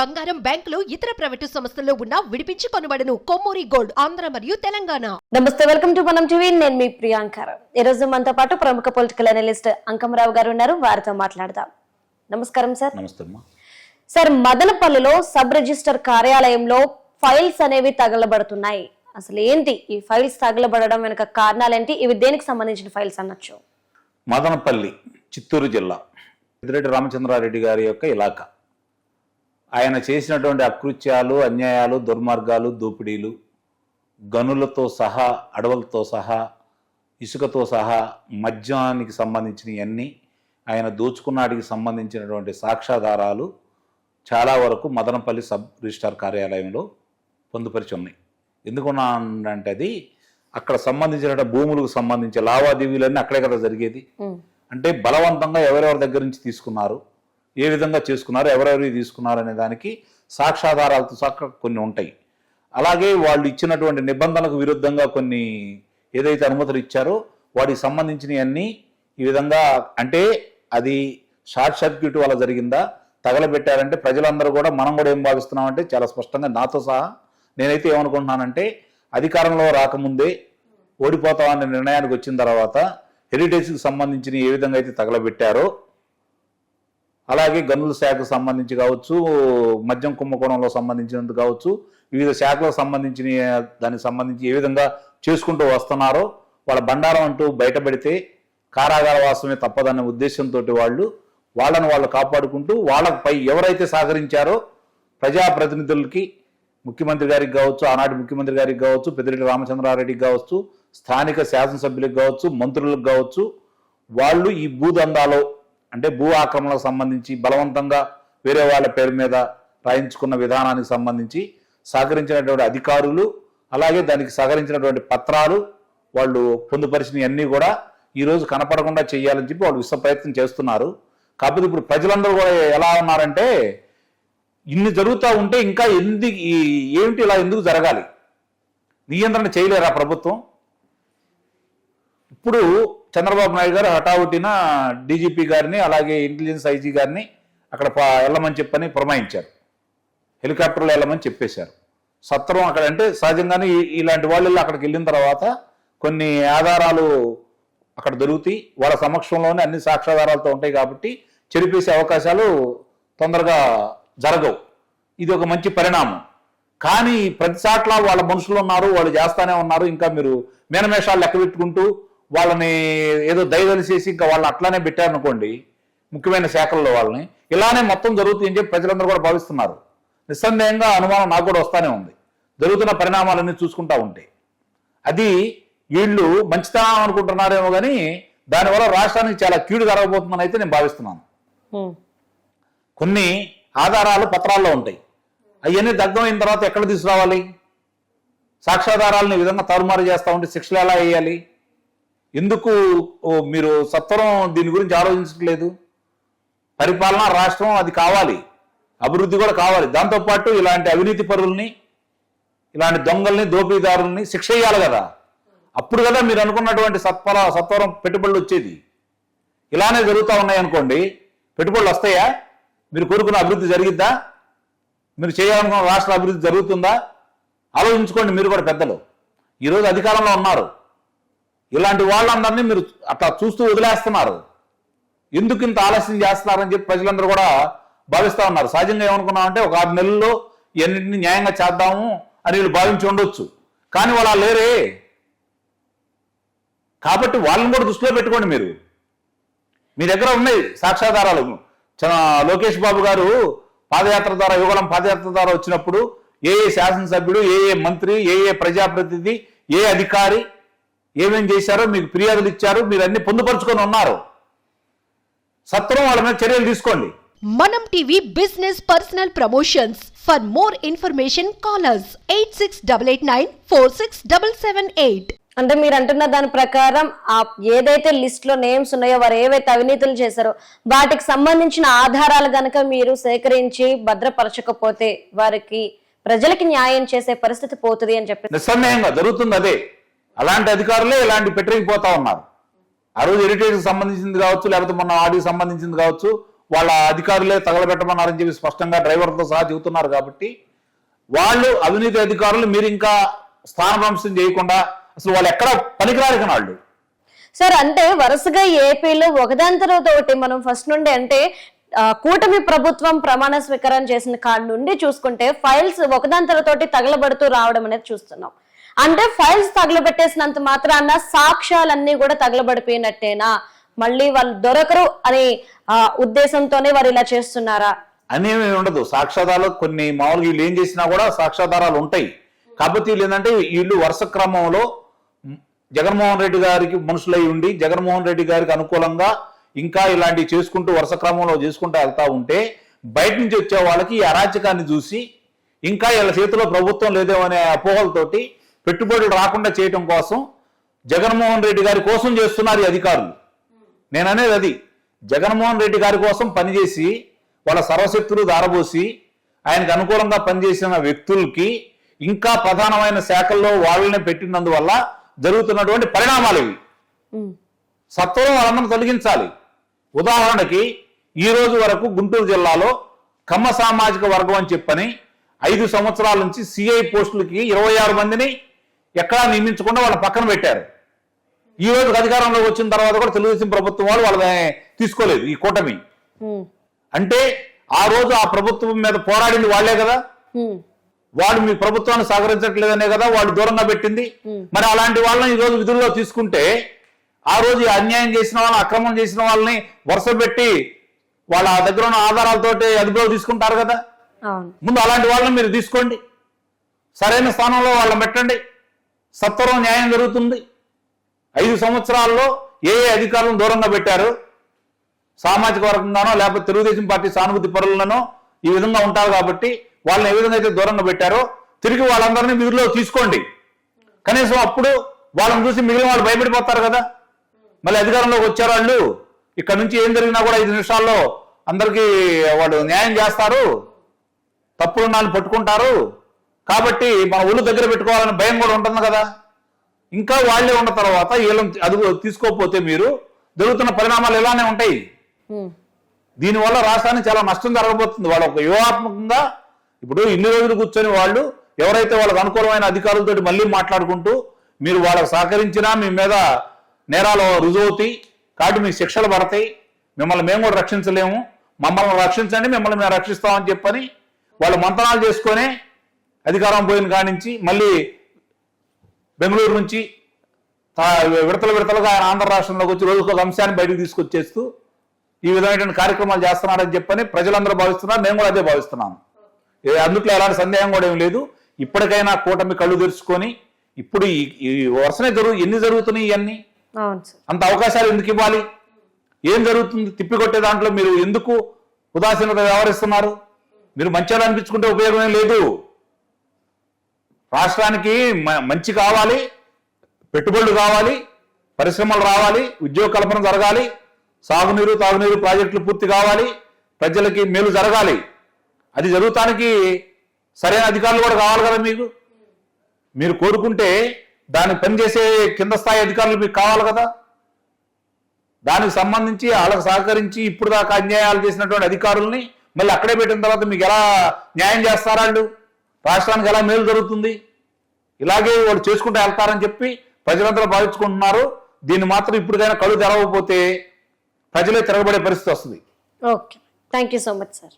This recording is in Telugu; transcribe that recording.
బంగారం బ్యాంకులు ఇతర ప్రైవేటు సంస్థల్లో ఉన్న విడిపించి కొనబడను. కొమ్మూరి గోల్డ్ ఆంధ్ర మరియు తెలంగాణ. నమస్తే వెల్కమ్ టు మనం టీవీ. నేను మీ ప్రియాంకర్ ఈ రోజు మనతో పాటు ప్రముఖ పొలిటికల్ అనలిస్ట్ అంకమరావు గారు ఉన్నారు. వారితో మాట్లాడదాం. నమస్కారం సార్. నమస్తే సార్ మదనపల్లిలో సబ్ రిజిస్టర్ కార్యాలయంలో ఫైల్స్ అనేవి తగలబడుతున్నాయి. అసలు ఏంటి ఈ ఫైల్స్ తగలబడడం? వెనుక కారణాలేంటి? ఇవి దేనికి సంబంధించిన ఫైల్స్ అనొచ్చు? మదనపల్లి చిత్తూరు జిల్లా. పెద్దిరెడ్డి రామచంద్రారెడ్డి గారి యొక్క ఇలాకా ఆయన చేసినటువంటి అకృత్యాలు అన్యాయాలు దుర్మార్గాలు దోపిడీలు గనులతో సహా అడవులతో సహా ఇసుకతో సహా మద్యానికి సంబంధించినవన్నీ ఆయన దోచుకున్నాడికి సంబంధించినటువంటి సాక్ష్యాధారాలు చాలా వరకు మదనపల్లి సబ్ రిజిస్టార్ కార్యాలయంలో పొందుపరిచి ఉన్నాయి. ఎందుకున్నానంటే అది అక్కడ సంబంధించిన భూములకు సంబంధించి లావాదేవీలన్నీ అక్కడే కదా జరిగేది. అంటే బలవంతంగా ఎవరెవరి దగ్గర నుంచి తీసుకున్నారు? ఏ విధంగా చేసుకున్నారు ఎవరెవరు తీసుకున్నారు అనే దానికి సాక్ష్యాధారాలతో సహా కొన్ని ఉంటాయి. అలాగే వాళ్ళు ఇచ్చినటువంటి నిబంధనలకు విరుద్ధంగా కొన్ని ఏదైతే అనుమతులు ఇచ్చారో వాటికి సంబంధించినవన్నీ ఈ విధంగా అంటే అది షార్ట్ సర్క్యూట్ వల్ల జరిగిందా తగలబెట్టారంటే ప్రజలందరూ కూడా మనం కూడా ఏం భావిస్తున్నామంటే చాలా స్పష్టంగా నాతో సహా నేనైతే ఏమనుకుంటున్నానంటే అధికారంలో రాకముందే ఓడిపోతామనే నిర్ణయానికి వచ్చిన తర్వాత హెరిటేజ్కి సంబంధించిన ఏ విధంగా అయితే తగలబెట్టారో అలాగే గనుల శాఖకు సంబంధించి కావచ్చు మద్యం కుంభకోణంలో సంబంధించినందుకు కావచ్చు వివిధ శాఖలకు సంబంధించిన దానికి సంబంధించి ఏ విధంగా చేసుకుంటూ వస్తున్నారో వాళ్ళ బండారం అంటూ బయటపడితే కారాగార వాసమే తప్పదన్న ఉద్దేశంతో వాళ్ళు వాళ్ళను వాళ్ళు కాపాడుకుంటూ వాళ్ళపై ఎవరైతే సహకరించారో ప్రజాప్రతినిధులకి ముఖ్యమంత్రి గారికి కావచ్చు ఆనాటి ముఖ్యమంత్రి గారికి కావచ్చు పెద్దిరెడ్డి రామచంద్రారెడ్డికి కావచ్చు స్థానిక శాసనసభ్యులకు కావచ్చు మంత్రులకు కావచ్చు వాళ్ళు ఈ భూదందాలో అంటే భూ ఆక్రమణకు సంబంధించి బలవంతంగా వేరే వాళ్ళ పేరు మీద రాయించుకున్న విధానానికి సంబంధించి సహకరించినటువంటి అధికారులు అలాగే దానికి సహకరించినటువంటి పత్రాలు వాళ్ళు పొందుపరిచినవన్నీ కూడా ఈరోజు కనపడకుండా చేయాలని చెప్పి వాళ్ళు విశ్వ ప్రయత్నం చేస్తున్నారు. కాకపోతే ఇప్పుడు ప్రజలందరూ కూడా ఎలా ఉన్నారంటే ఇన్ని జరుగుతూ ఉంటే ఇంకా ఎందుకు ఏమిటి ఇలా ఎందుకు జరగాలి? నియంత్రణ చేయలేరా ప్రభుత్వం? ఇప్పుడు చంద్రబాబు నాయుడు గారు హఠావుటిన డీజీపీ గారిని అలాగే ఇంటెలిజెన్స్ ఐజీ గారిని అక్కడ వెళ్ళమని చెప్పని పురమాయించారు. హెలికాప్టర్లో వెళ్ళమని చెప్పేశారు. సత్రం అక్కడ అంటే సహజంగానే ఇలాంటి వాళ్ళు అక్కడికి వెళ్ళిన తర్వాత కొన్ని ఆధారాలు అక్కడ దొరుకుతాయి. వాళ్ళ సమక్షంలోనే అన్ని సాక్ష్యాధారాలతో ఉంటాయి కాబట్టి చెరిపేసే అవకాశాలు తొందరగా జరగవు. ఇది ఒక మంచి పరిణామం. కానీ ప్రతి చాట్ల వాళ్ళ మనుషులు ఉన్నారు వాళ్ళు చేస్తానే ఉన్నారు. ఇంకా మీరు మేనమేషాలు లెక్క పెట్టుకుంటూ వాళ్ళని ఏదో దయదలిసేసి ఇంకా వాళ్ళని అట్లానే పెట్టారనుకోండి ముఖ్యమైన శాఖల్లో వాళ్ళని ఇలానే మొత్తం జరుగుతుందని చెప్పి ప్రజలందరూ కూడా భావిస్తున్నారు. నిస్సందేహంగా అనుమానం నాకు కూడా వస్తానే ఉంది. జరుగుతున్న పరిణామాలన్నీ చూసుకుంటా ఉంటే. అది వీళ్ళు మంచితనం అనుకుంటున్నారేమో కానీ దానివల్ల రాష్ట్రానికి చాలా కీడు జరగబోతుందని అయితే నేను భావిస్తున్నాను. కొన్ని ఆధారాలు పత్రాల్లో ఉంటాయి. అవన్నీ దగ్ధమైన తర్వాత ఎక్కడ తీసుకురావాలి? సాక్ష్యాధారాలను ఈ విధంగా తారుమారు చేస్తా ఉంటే శిక్షలు ఎలా వేయాలి? ఎందుకు ఓ, మీరు సత్వరం దీని గురించి ఆలోచించట్లేదు? పరిపాలన రాష్ట్రం అది కావాలి. అభివృద్ధి కూడా కావాలి. దాంతోపాటు ఇలాంటి అవినీతి పరుల్ని ఇలాంటి దొంగల్ని దోపిడీదారుల్ని శిక్ష వేయాలి కదా. అప్పుడు కదా మీరు అనుకున్నటువంటి సత్వర సత్వరం పెట్టుబడులు వచ్చేది. ఇలానే జరుగుతూ ఉన్నాయి అనుకోండి పెట్టుబడులు వస్తాయా? మీరు కోరుకున్న అభివృద్ధి జరిగిద్దా? మీరు చేయాలనుకున్న రాష్ట్ర అభివృద్ధి జరుగుతుందా? ఆలోచించుకోండి మీరు కూడా పెద్దలు. ఈరోజు అధికారంలో ఉన్నారు. ఇలాంటి వాళ్ళందరినీ మీరు అట్లా చూస్తూ వదిలేస్తున్నారు. ఎందుకు ఇంత ఆలస్యం చేస్తున్నారని చెప్పి ప్రజలందరూ కూడా భావిస్తా ఉన్నారు. సహజంగా ఏమనుకున్నామంటే ఒక ఆరు నెలల్లో ఎన్నింటిని న్యాయంగా చేద్దాము అని వీళ్ళు భావించి ఉండొచ్చు. కానీ వాళ్ళు లేరే. కాబట్టి వాళ్ళని కూడా దృష్టిలో పెట్టుకోండి మీరు. మీ దగ్గర ఉన్నాయి సాక్ష్యాధారాలు. చ- లోకేష్ బాబు గారు పాదయాత్ర ద్వారా యువగలం పాదయాత్ర ద్వారా వచ్చినప్పుడు ఏ ఏ శాసనసభ్యుడు ఏ ఏ మంత్రి ఏ ఏ ప్రజాప్రతినిధి ఏ అధికారి ఏమేం చేశారో మీకు ఫిర్యాదులు ఇచ్చారు మీరు అన్ని పొందుపరుచుకొని ఉన్నారు. సత్వరం వాళ్ళ మీద చర్యలు తీసుకోండి. మనం TV business personal promotions for more information callers eight six double eight nine four six double seven eight అంటే మీరు అంటున్న దాని ప్రకారం ఆ ఏదైతే లిస్ట్లో నేమ్స్ ఉన్నాయో వారు ఏవైతే అవినీతులు చేశారో వాటికి సంబంధించిన ఆధారాలు గనక మీరు సేకరించి భద్రపరచకపోతే వారికి ప్రజలకి న్యాయం చేసే పరిస్థితి పోతుంది అని చెప్పి నిస్సందేహంగా జరుగుతుంది అదే. అలాంటి అధికారులే ఇలాంటి పెట్టరికి పోతా ఉన్నారు. ఆ రోజు హెరిటేజ్కి సంబంధించింది కావచ్చు లేకపోతే మొన్న ఆడికి సంబంధించింది కావచ్చు వాళ్ళ అధికారులే తగలబెట్టమన్నారని చెప్పి స్పష్టంగా డ్రైవర్తో సహా చెబుతున్నారు కాబట్టి వాళ్ళు అవినీతి అధికారులు మీరు ఇంకా స్థానభ్రంశం చేయకుండా అసలు వాళ్ళు ఎక్కడ పనికిరారు వాళ్ళు. సార్ అంటే వరుసగా ఏపీలో ఒకదాని తర్వాత ఒకటి మనం ఫస్ట్ నుండి అంటే కూటమి ప్రభుత్వం ప్రమాణ స్వీకారం చేసిన కాడి నుండి చూసుకుంటే ఫైల్స్ ఒకదాని తర్వాత తగలబడుతూ రావడం అనేది చూస్తున్నాం. అంటే ఫైల్స్ తగలబెట్టేసినంత మాత్రాన సాక్ష్యాలన్నీ కూడా తగలబడిపోయినట్టేనా? మళ్ళీ వాళ్ళు దొరకరు అనే ఉద్దేశంతోనే వారు ఇలా చేస్తున్నారా? అనేవి ఉండదు. సాక్ష్యాధారాలు కొన్ని మామూలుగా వీళ్ళు ఏం చేసినా కూడా సాక్ష్యాధారాలు ఉంటాయి. కాబట్టి వీళ్ళు ఏంటంటే వీళ్ళు వరుస క్రమంలో జగన్మోహన్ రెడ్డి గారికి మనుషులై ఉండి జగన్మోహన్ రెడ్డి గారికి అనుకూలంగా ఇంకా ఇలాంటివి చేసుకుంటూ వరుస క్రమంలో చేసుకుంటూ వెళ్తా ఉంటే బయట నుంచి వచ్చే వాళ్ళకి ఈ అరాచకాన్ని చూసి ఇంకా వీళ్ళ చేతిలో ప్రభుత్వం లేదేమో అనే అపోహలతోటి పెట్టుబడులు రాకుండా చేయటం కోసం జగన్మోహన్ రెడ్డి గారి కోసం చేస్తున్నారు ఈ అధికారులు. నేను అనేది అది. జగన్మోహన్ రెడ్డి గారి కోసం పనిచేసి వాళ్ళ సర్వశక్తులు దారబోసి ఆయనకు అనుకూలంగా పనిచేసిన వ్యక్తులకి ఇంకా ప్రధానమైన శాఖల్లో వాళ్ళని పెట్టినందువల్ల జరుగుతున్నటువంటి పరిణామాలు ఇవి. సత్వరం వాళ్ళందరూ తొలగించాలి. ఉదాహరణకి ఈ రోజు వరకు గుంటూరు జిల్లాలో కమ్మ సామాజిక వర్గం అని చెప్పని ఐదు సంవత్సరాల నుంచి సిఐ పోస్టులకి ఇరవై ఆరు మందిని ఎక్కడా నియమించకుండా వాళ్ళ పక్కన పెట్టారు. ఈ రోజు అధికారంలోకి వచ్చిన తర్వాత కూడా తెలుగుదేశం ప్రభుత్వం వాళ్ళు వాళ్ళని తీసుకోలేదు ఈ కూటమి. అంటే ఆ రోజు ఆ ప్రభుత్వం మీద పోరాడింది వాళ్ళే కదా. వాళ్ళు మీ ప్రభుత్వాన్ని సహకరించట్లేదనే కదా వాళ్ళు దూరంగా పెట్టింది. మరి అలాంటి వాళ్ళని ఈ రోజు విధుల్లో తీసుకుంటే ఆ రోజు అన్యాయం చేసిన వాళ్ళని అక్రమం చేసిన వాళ్ళని వరుస పెట్టి వాళ్ళ దగ్గర ఉన్న ఆధారాలతోటి అదుపులో తీసుకుంటారు కదా. ముందు అలాంటి వాళ్ళని మీరు తీసుకోండి. సరైన స్థానంలో వాళ్ళని పెట్టండి. సత్వరం న్యాయం జరుగుతుంది. ఐదు సంవత్సరాల్లో ఏ ఏ అధికారులను దూరంగా పెట్టారు? సామాజిక వర్గంగానో లేకపోతే తెలుగుదేశం పార్టీ సానుభూతి పరులనో ఈ విధంగా ఉంటారు కాబట్టి వాళ్ళని ఏ విధంగా అయితే దూరంగా పెట్టారో తిరిగి వాళ్ళందరినీ విధుల్లో తీసుకోండి. కనీసం అప్పుడు వాళ్ళని చూసి మిగిలిన వాళ్ళు భయపడిపోతారు కదా. మళ్ళీ అధికారంలోకి వచ్చారు వాళ్ళు. ఇక్కడ నుంచి ఏం జరిగినా కూడా ఐదు నిమిషాల్లో అందరికీ వాళ్ళు న్యాయం చేస్తారు. తప్పులు నాలుగు పట్టుకుంటారు. కాబట్టి మన ఒళ్ళు దగ్గర పెట్టుకోవాలని భయం కూడా ఉంటుంది కదా. ఇంకా వాళ్ళే ఉన్న తర్వాత వీళ్ళని అది తీసుకోకపోతే మీరు జరుగుతున్న పరిణామాలు ఇలానే ఉంటాయి. దీనివల్ల రాష్ట్రానికి చాలా నష్టం జరగబోతుంది. వాళ్ళ ఒక వ్యూహాత్మకంగా ఇప్పుడు ఇన్ని రోజులు కూర్చొని వాళ్ళు ఎవరైతే వాళ్ళకు అనుకూలమైన అధికారులతో మళ్ళీ మాట్లాడుకుంటూ మీరు వాళ్ళకు సహకరించినా మీ మీద నేరాలు రుజువుతాయి కాబట్టి మీ శిక్షలు పడతాయి. మిమ్మల్ని మేము కూడా రక్షించలేము. మమ్మల్ని రక్షించండి. మిమ్మల్ని మేము రక్షిస్తామని చెప్పని వాళ్ళు మంతనాలు చేసుకొని అధికారం పోయిన కానించి మళ్ళీ బెంగళూరు నుంచి విడతలు విడతలుగా ఆయన ఆంధ్ర రాష్ట్రంలోకి వచ్చి రోజుకు ఒక అంశాన్ని బయటకు తీసుకొచ్చేస్తూ ఈ విధమైనటువంటి కార్యక్రమాలు చేస్తున్నారని చెప్పని ప్రజలందరూ భావిస్తున్నారు. నేను కూడా అదే భావిస్తున్నాను అందుట్లో ఎలాంటి సందేహం కూడా ఏం లేదు. ఇప్పటికైనా కూటమి కళ్ళు తెరుచుకొని ఇప్పుడు ఈ వరుసనే జరుగు ఎన్ని జరుగుతున్నాయి ఇవన్నీ అంత అవకాశాలు ఎందుకు ఇవ్వాలి? ఏం జరుగుతుంది? తిప్పికొట్టే దాంట్లో మీరు ఎందుకు ఉదాసీనత వ్యవహరిస్తున్నారు? మీరు మంచిగా అనిపించుకుంటే ఉపయోగం లేదు. రాష్ట్రానికి మ- మంచి కావాలి పెట్టుబడులు కావాలి పరిశ్రమలు రావాలి ఉద్యోగ కల్పన జరగాలి సాగునీరు తాగునీరు ప్రాజెక్టులు పూర్తి కావాలి ప్రజలకి మేలు జరగాలి. అది జరుగుతానికి సరైన అధికారులు కూడా కావాలి కదా మీకు? మీరు కోరుకుంటే దాన్ని పనిచేసే కింద స్థాయి అధికారులు మీకు కావాలి కదా? దానికి సంబంధించి వాళ్ళకి సహకరించి ఇప్పుడు దాకా అన్యాయాలు చేసినటువంటి అధికారుల్ని మళ్ళీ అక్కడే పెట్టిన తర్వాత మీకు ఎలా న్యాయం చేస్తారా వాళ్ళు రాష్ట్రానికి ఎలా మేలు జరుగుతుంది? ఇలాగే వాళ్ళు చేసుకుంటూ వెళ్తారని చెప్పి ప్రజలందరూ భావించుకుంటున్నారు. దీన్ని మాత్రం ఇప్పటికైనా కళ్ళు తెరవకపోతే ప్రజలే తిరగబడే పరిస్థితి వస్తుంది. Okay. Thank you so much sir.